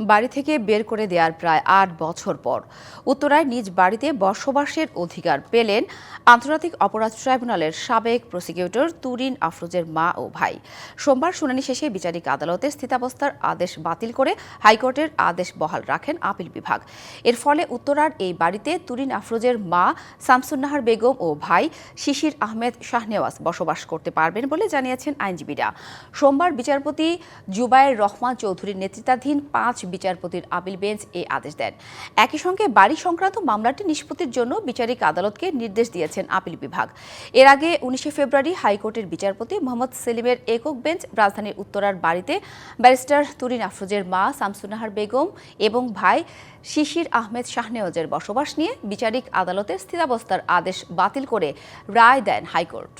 বাড়ি থেকে বের করে দেওয়ার প্রায় আট বছর পর। উত্তরায় নিজ বাড়িতে বসবাসের অধিকার পেলেন আন্তর্জাতিক অপরাধ ট্রাইব্যুনালের সাবেক প্রসিকিউটর তুরিন আফরোজের মা ও ভাই। সোমবার শুনানি শেষে বিচারিক আদালতে স্থিতাবস্থার আদেশ বাতিল করে হাইকোর্টের আদেশ বহাল রাখেন আপিল বিভাগ। এর ফলে উত্তরার এই বাড়িতে তুরিন আফরোজের মা শামসুন্নাহার বেগম ও ভাই শিশির আহমেদ শাহনেওয়াজ বসবাস করতে পারবেন বলে জানিয়েছেন আইনজীবীরা। সোমবার বিচারপতি জুবায়ের রহমান চৌধুরীর নেতৃত্বাধীন পাঁচ বিচারপতির আপিল বেঞ্চ এই আদেশ দেন। একই সঙ্গে বাড়ি সংক্রান্ত মামলাটি নিষ্পত্তির জন্য বিচারিক আদালতকে নির্দেশ দিয়েছেন আপিল বিভাগ। এর আগে উনিশে ফেব্রুয়ারি হাইকোর্টের বিচারপতি মোহাম্মদ সেলিমের একক বেঞ্চ রাজধানীর উত্তরার বাড়িতে ব্যারিস্টার তুরিন আফরোজের মা শামসুনাহার বেগম এবং ভাই শিশির আহমেদ শাহনেওয়াজের বসবাস নিয়ে বিচারিক আদালতের স্থিতাবস্থার আদেশ বাতিল করে রায় দেন হাইকোর্ট।